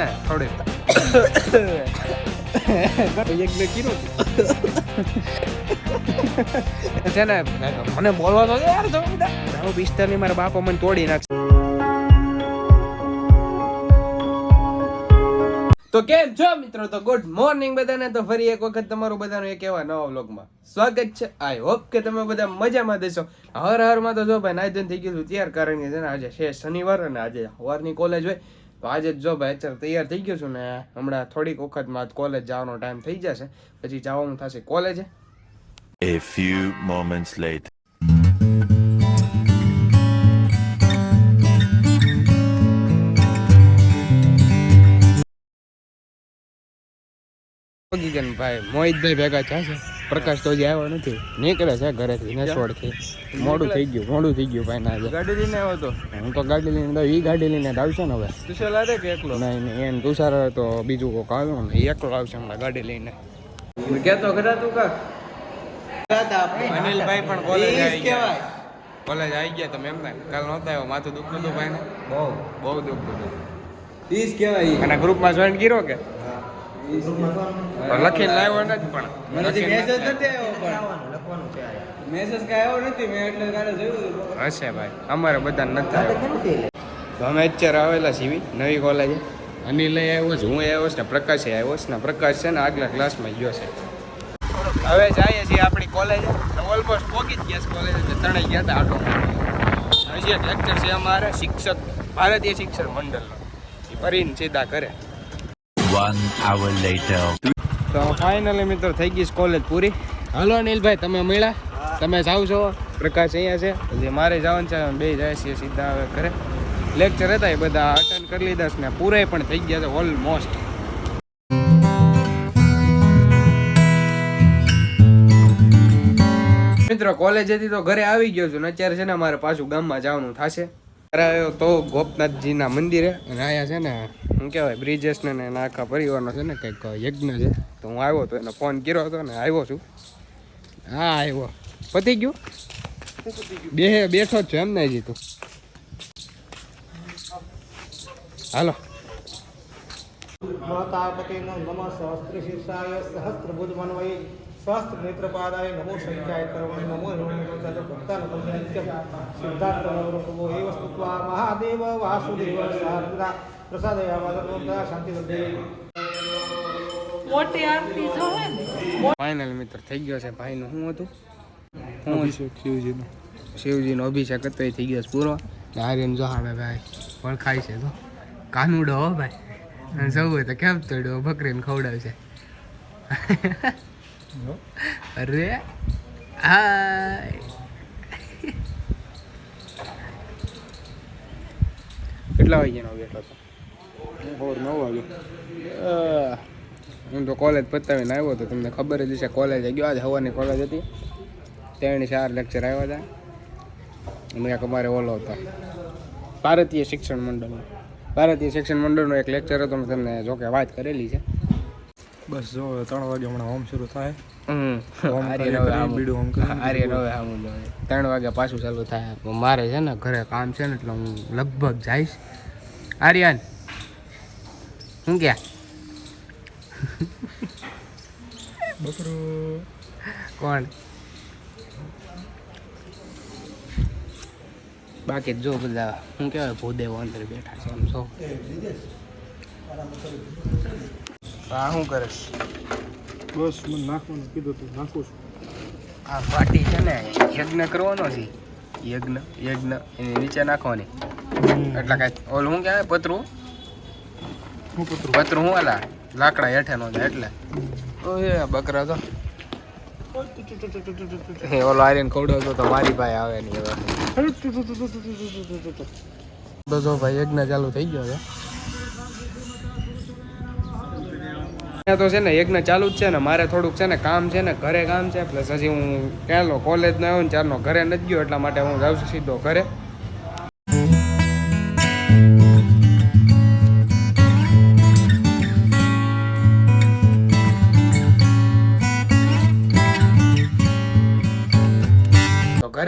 ને થોડે. બે કીધું છે ને મને બોલવા તો યાર યાર હું પિસ્તાલીસ મારા બાપા મને તોડી નાખશે. તો કેમ છો મિત્રો? તો ગુડ મોર્નિંગ બધાને. તો ફરી એક વખત તમારું બધાનું એક એવા નવા વ્લોગમાં સ્વાગત છે. આઈ હોપ કે તમે બધા મજામાં દેશો હર હરમાં તો જો ભાઈ નાયદન થઈ ગયું હતું તૈયાર કારણ કે છે ને આજે છે શનિવાર અને આજે સવારની કોલેજ હોય. તો આજે જ જો ભાઈ અત્યારે તૈયાર થઈ ગયો છું ને હમણાં થોડીક વખતમાં કોલેજ જવાનો ટાઈમ થઈ જશે. પછી જવાનું થશે કોલેજે A few moments later. ભાઈ મોહિતભાઈ ભેગા થશે પ્રકાશ તો હજી આવ્યો નથી. નીકળે છે ઘરેથી નસોડથી મોડું થઈ ગયું મોડું થઈ ગયું ભાઈ ના આજે. ગાડી લઈને આવ્યો તો? હું તો ગાડી લઈને તો એ ગાડી લઈને આવશે ને હવે. તુષાર લાદે કે એકલો? નહીં નહીં એમ તુષાર તો બીજું કોક આવ્યો ને ઈ એકલો આવશે હમણાં ગાડી લઈને. કેતો ખરા તું કાક? અનિલભાઈ પણ કોલેજ આવી ગયા. કોલેજ આવી ગયા તમે એમ ને કાલ નહોતા આવ્યો માથું દુખતું હતું ભાઈ ને બહુ. બહુ દુખતું હતું. ઈસ કહેવાય અને ગ્રુપમાં જોઈન કર્યો કે? લખીને લાવ્યો નથી પણ. મને મેસેજ નથી. આવ્યો પણ. મેસેજ કાંઈ આવ્યો નથી મેં એટલે કાલે જોયું હશે ભાઈ. અમારે બધા નથી આવ્યો. તો અમે અત્યારે આવેલા સીવી નવી કોલેજે અનિલ આવ્યો છે હું આવ્યો છે ને પ્રકાશ આવ્યો છે ને પ્રકાશ છે ને આગલા ક્લાસમાં ગયો છે. હવે જઈએ છીએ આપણી કોલેજે ઓલમોસ્ટ પહોંચી જ ગયા છે એટલે ત્રણેય ગયા હતા આટો હજી એક લેક્ચર છે અમારે શિક્ષક ભારતીય શિક્ષક મંડળનો. એ ફરીને સીધા કરે One hour later. તો ફાઇનલી મિત્રો થઈ ગઈ કોલેજ પૂરી. હાલો અનિલભાઈ તમે મળ્યા? તમે જાવ છો? પ્રકાશ અહીંયા છે. હજી મારે જવાનું છે બે જાય છે સીધા હવે ઘરે. લેક્ચર હતા એ બધા અટેન્ડ કરી લીધા છે ને પૂરે પણ થઈ ગયા છે ઓલમોસ્ટ મિત્રો કોલેજ હતી તો ઘરે આવી ગયો છું ને અત્યારે છે ને મારે પાછું ગામમાં જવાનું થશે. આવ્યો તો ગોપનાથજીના મંદિરે અને અહીંયા છે ને, શું કહેવાય, બ્રિજેશ ને આખા પરિવારનો છે ને કંઈક યજ્ઞ છે. તો હું આવ્યો હતો, એને ફોન કર્યો હતો ને આવ્યો છું. હા, આવ્યો. પતી ગયું? બે, બેઠો જ છો એમ ને હજી હાલો. માતાપતિનો નમઃ સહસ્ત્ર શીર્ષાય સહસ્ત્ર બુદ્ધમન્વયે સહસ્ત્ર નેત્રપાદાય નમો સંખ્યાય કરવણ નમો હિરણ્યકૃતાય ભક્તાન કલ્યાણ નિત્યમ સિદ્ધાર્થ નવરૂપો એવ સ્તુત્વા મહાદેવ વાસુદેવ સારદા પ્રસાદયા શાંતિ વૃદ્ધિ મોટી આરતી જોવે ને. ફાઇનલ મિત્ર થઈ ગયો છે ભાઈનું શું હતું? હું અભિષેક શિવજીનો. શિવજીનો અભિષેક હતો થઈ ગયો છે પૂરો. ને આર્યન જો હવે ભાઈ વળખાય છે તો. કાનુડો હો ભાઈ. અને સૌ હોય તો કેમ તોડ્યો બકરીને ખવડાવશે અરે હાય કેટલા વાગ્યાનો બેઠો હતો? નવ વાગ્યો હું તો કોલેજ પતાવીને આવ્યો તો તમને ખબર જ હશે કોલેજ ગયો આજે હવાની કોલેજ હતી. ત્રણ ચાર લેક્ચર આવ્યા હતા. અને એક અમારે ઓલો હતો. ભારતીય શિક્ષણ મંડળનો. ભારતીય શિક્ષણ મંડળનો એક લેક્ચર હતો મેં તમને જોકે વાત કરેલી છે. બસ જો ત્રણ વાગે હમણાં હોમ શરૂ થાય. ત્રણ વાગ્યા પાછું ચાલુ થાય. પણ મારે છે ને ઘરે કામ છે ને એટલે હું લગભગ જઈશ. આર્યન શું ક્યાં? બકરું. કોણ? બાકી જો બધા શું કહેવાય ભૂદેવો અંદર બેઠા છે એમ છો હા શું કરીશ બસ મને નાખવાનું કીધું તું નાખું છું આ પાટી છે ને યજ્ઞ કરવાનો છે યજ્ઞ યજ્ઞ એની નીચે નાખવાની એટલે કાંઈ ઓલું શું કહેવાય પતરું શું પતરું પતરું શું અલા લાકડા હેઠે નો એટલે એ બકરા તો હે ઓલો આર્યન ખવડાવતો તો મારી પાસે આવે ને તો જો ભાઈ યજ્ઞ ચાલુ થઈ ગયો છે તો છે ને યજ્ઞ ચાલુ જ છે ને મારે થોડુંક છે ને કામ છે ને ઘરે કામ છે, પ્લસ હજી હું ક્યાંનો કોલેજ ન આવ્યો ને ચારનો ઘરે નથી ગયો, એટલા માટે હું જાઉં છું સીધો ઘરે.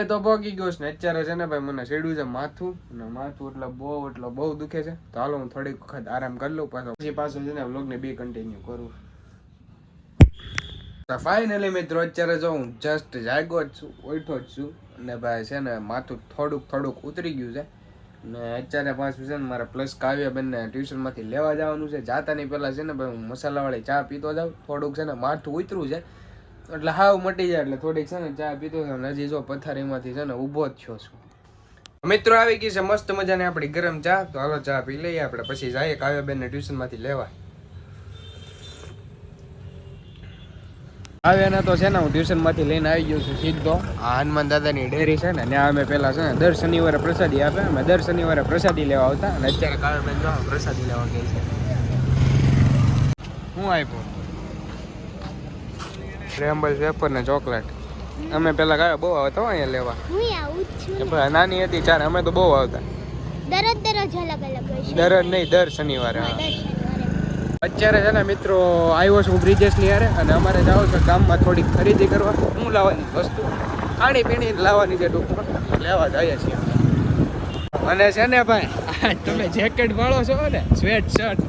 ઘરે તો પહોંચી ગયો ને, અત્યારે છે ને ભાઈ મને સેડ્યું છે માથું, અને માથું એટલે બહુ એટલે બહુ દુખે છે. તો હાલો હું થોડીક વખત આરામ કરી લઉં પાછો. પછી પાછું છે ને વ્લોગને બે કન્ટિન્યુ કરું. ફાઇનલી મિત્રો, અત્યારે જો હું જસ્ટ જાગ્યો જ છું ઉઠો જ છું, અને ભાઈ છે ને માથું થોડુંક થોડુંક ઉતરી ગયું છે. ને અત્યારે પાછું છે ને મારે પ્લસ કાવ્ય બેનને ટ્યુશનમાંથી લેવા જવાનું છે. જાતાની પહેલાં છે ને ભાઈ હું મસાલાવાળી ચા પીતો જાઉં, થોડુંક છે ને માથું ઉતરું છે. એટલે હાવ મટી જાય એટલે થોડીક છે ને ચા પીતો જાઉં હજી જો પથારીમાંથી છે ને ઊભો જ થયો છું. મિત્રો આવી ગઈ છે મસ્ત મજાની આપણી ગરમ ચા. તો હાલો ચા પી લઈએ આપણે. પછી જઈએ કાવ્યાબેનને ટ્યુશનમાંથી લેવા. કાવ્યાને તો છે ને હું ટ્યુશનમાંથી લઈને આવી ગયો છું સીધો. આ હનુમાન દાદાની ડેરી છે ને ત્યાં અમે પેલા છે ને દર શનિવારે પ્રસાદી આપે. અમે દર શનિવારે પ્રસાદી લેવા આવતા. અને અત્યારે કાવ્યાબેન જો પ્રસાદી લેવા ગઈ છે. હું આપ્યું રેમ્બલ વેફર ને ચોકલેટ અમે પેલા કાવ્યા બહુ આવતા હોય અહીંયા લેવા. હું આવું છું. નાની હતી ચાર અમે તો બહુ આવતા. દરરોજ દરરોજ અલગ અલગ હોય છે. દર નહીં દર શનિવારે હા. અત્યારે છે ને મિત્રો આવ્યો છું બ્રિજેશની યારે અને અમારે જાવ છે ગામમાં થોડીક ખરીદી કરવા. શું લાવવાની વસ્તુ ખાણી પીણી લાવવાની છે ટૂંકમાં. લેવા જઈએ છીએ. અને છે ને ભાઈ તમે જેકેટ વાળો છો ને સ્વેટ શર્ટ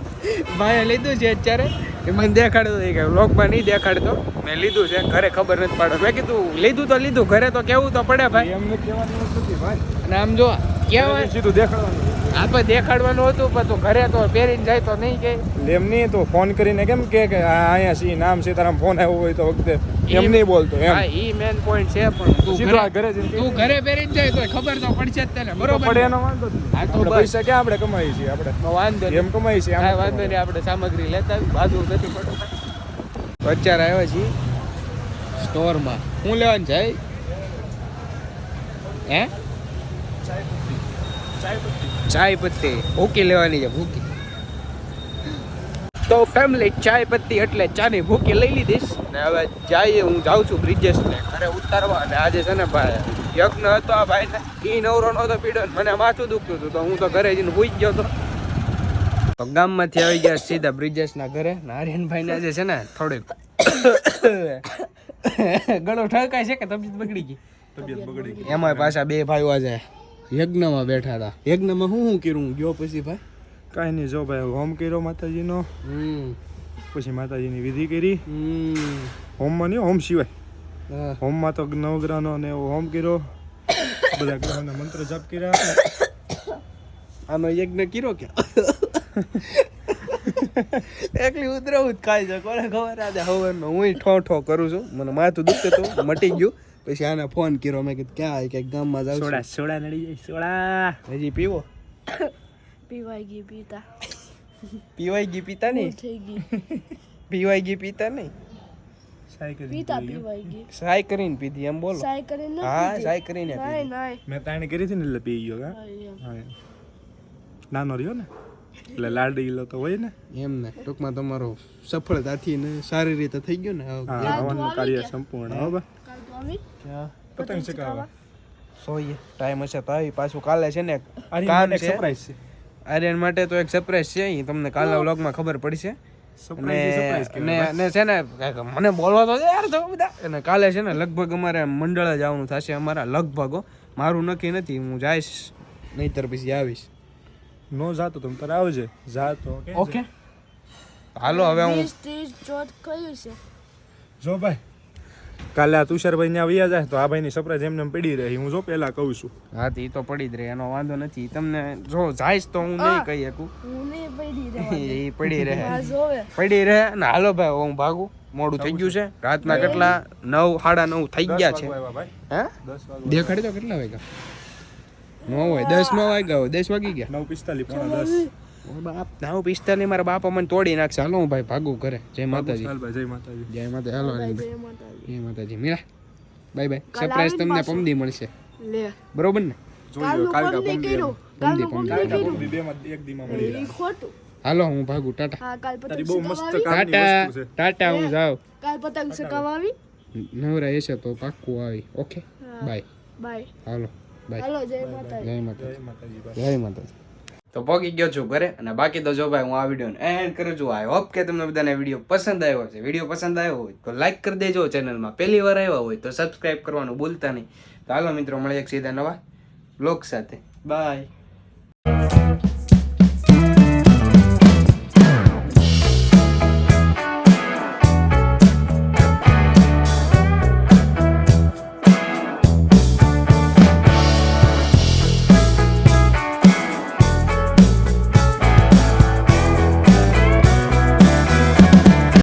ભાઈએ લીધું છે અત્યારે. એ મને દેખાડતો એ કે લોકમાં નહીં દેખાડતો. મેં લીધું છે. ઘરે ખબર નથી પાડો મેં કીધું લીધું તો લીધું. ઘરે તો કેવું તો પડે ભાઈ. એમને કહેવાનું નથી ભાઈ. અને આમ જો કેવા સીધું દેખાડવાનું. આપણે દેખાડવાનું હતું પણ તું ઘરે તો પહેરીને જાય તો નહીં કે. એમ નહીં તો ફોન કરીને કેમ કે કે અહીંયા સી નામ સીતારામ ફોન આવ્યો હોય તો વખતે એમ નહીં બોલતો એમ. હા ઈ મેન પોઈન્ટ છે પણ તું ઘરે ઘરે તું ઘરે પહેરીને જાય તો ખબર તો પડશે જ તને બરોબર પડે એનો વાંધો આ તો પૈસા ક્યાં આપણે કમાઈએ છીએ આપણે? તો વાંધો. એમ કમાઈ છીએ આ વાંધો નહીં આપણે સામગ્રી લેતા આવી બાજુ નથી પડતો અત્યારે આવ્યા છીએ સ્ટોરમાં. હું લેવાનું જાય? હે? ચાય પત્તી ભૂકી લેવાની છે ભૂકી. તો ફેમિલી ચાય પત્તી એટલે ચાની ભૂકી લઈ લીધીશ ને હવે જાય હું જાઉં છું બ્રિજેશને ઘરે ઉતારવા. અને આજે છે ને ભાઈ યજ્ઞ હતો આ ભાઈને. ઈ નવરો નહોતો પીડ્યો ને મને માથું દુખતું હતું. તો હું તો ઘરે જઈને ભૂઈ ગયો હતો. તો ગામમાંથી આવી ગયા સીધા બ્રિજેશના ઘરે. ને આર્યનભાઈને આજે છે ને થોડીક ગળો ઠકાય છે કે તબિયત બગડી ગઈ? તબિયત બગડી ગઈ. એમાં પાછા બે ભાઈઓ આજે યજ્ઞમાં બેઠા હતા. યજ્ઞમાં શું શું કર્યું? ગયો પછી ભાઈ? કાંઈ નહીં જો ભાઈ હોમ કર્યો માતાજીનો. હમ. પછી માતાજીની વિધિ કરી. હમ. હોમમાં નહીં હોમ સિવાય. હા. હોમમાં તો નવગ્રહનો ને એવો હોમ કર્યો. બધા ગ્રહના મંત્ર જપ કર્યા. આનો યજ્ઞ કર્યો કે? એકલી ઉતરાવું જ ખાય છે કોને ખબર? આજે હવરનો હું ઠો ઠો કરું છું. મને માથું દુખતું હતું મટી ગયું. પછી આને ફોન કર્યો. મેં કીધું ક્યાં? આવી કે ગામમાં જાવ સોડા સોડા નડી જાય સોડા. હજી પીવો? પીવાઈ ગઈ પીતા. પીવાઈ ગઈ પીતા નહીં? થઈ ગઈ. પીવાઈ ગઈ પીતા નહીં? પીતા પીવાઈ ગઈ. સાય કરીને પીધી એમ બોલો? સાય કરીને હા સાય કરીને પીધી. મેં તાણે કરી હતી ને એટલે પી ગયો હા નાનો રહ્યો ને? એટલે લાડીલો તો હોય ને? એમ ને ટૂંકમાં તમારો સફળતાથી ને સારી રીતે થઈ ગયો ને. કાર્ય સંપૂર્ણ હો બા. કાલ તો આવી પતંગ ચગાવવા. સોઈએ ટાઈમ હશે તો આવી. પાછું કાલે છે ને કામ છે. સરપ્રાઈઝ છે. આર્યન માટે તો એક સરપ્રાઈઝ છે અહીં. તમને કાલે વ્લોગમાં ખબર પડશે. અને છે ને મને બોલવા તો યાર તો બધા. અને કાલે છે ને લગભગ અમારે મંડળ જ આવવાનું થશે અમારા લગભગ મારું નક્કી નથી હું જઈશ નહીતર પછી આવીશ. નો જાતો તમે તારે આવજે. જાતો ઓકે? હાલો હવે હું કયું છે. જો ભાઈ કાલે આ તુષારભાઈ ત્યાં વ્યા જાય તો આ ભાઈની સરપ્રાઈઝ એમને પડી રહે. હું જો પહેલા કહું છું. હા તો તો પડી જ રહે એનો વાંધો નથી. તમને જો જાય તો હું નહીં કહી શકું. પડી એ પડી રહે. પડી રહે. ને હાલો ભાઈ હું ભાગું. મોડું થઈ ગયું છે. રાતના કેટલા? નવ સાડા નવ થઈ ગયા છે. હે? દેખાડી તો કેટલા વાગ્યા? નવ હોય દસ નો વાગ્યા હોય દસ વાગી ગયા. નવ પિસ્તાલીસ પોણા દસ. બાપ. હું પિસ્તાલી મારા બાપા મને તોડી નાખશે. હાલો હું ભાઈ ભાગું કરે જય માતાજી. જય માતાજી. જય માતા હાલો જય માતાજી. જય મીરા બાય બાય. સરપ્રાઈઝ તમને. પમદી મળશે. બરોબર ને? હાલો હું ભાગું. ટાટા. બહુ મસ્ત ટાટા ટાટા હું જાઉં. કાલ પતંગ ચગાવાવી નવરા એસે તો પાક્કું આવી. ઓકે? બાય. બાય. હાલો બાય. હાલો જય માતાજી. જય માતા માતાજી. જય માતાજી. તો પહોંચી ગયો છું ઘરે અને બાકી તો જો ભાઈ હું આ વીડિયો એન્ડ કરું છું. આઈ હોપ કે તમને બધાને વીડિયો પસંદ આવ્યો છે વીડિયો પસંદ આવ્યો હોય તો લાઈક કરી દેજો ચેનલમાં પહેલી વાર આવ્યા હોય તો સબસ્ક્રાઈબ કરવાનું ભૂલતા નહીં. તો હાલો મિત્રો એક સીધા નવા બ્લોગ સાથે. બાય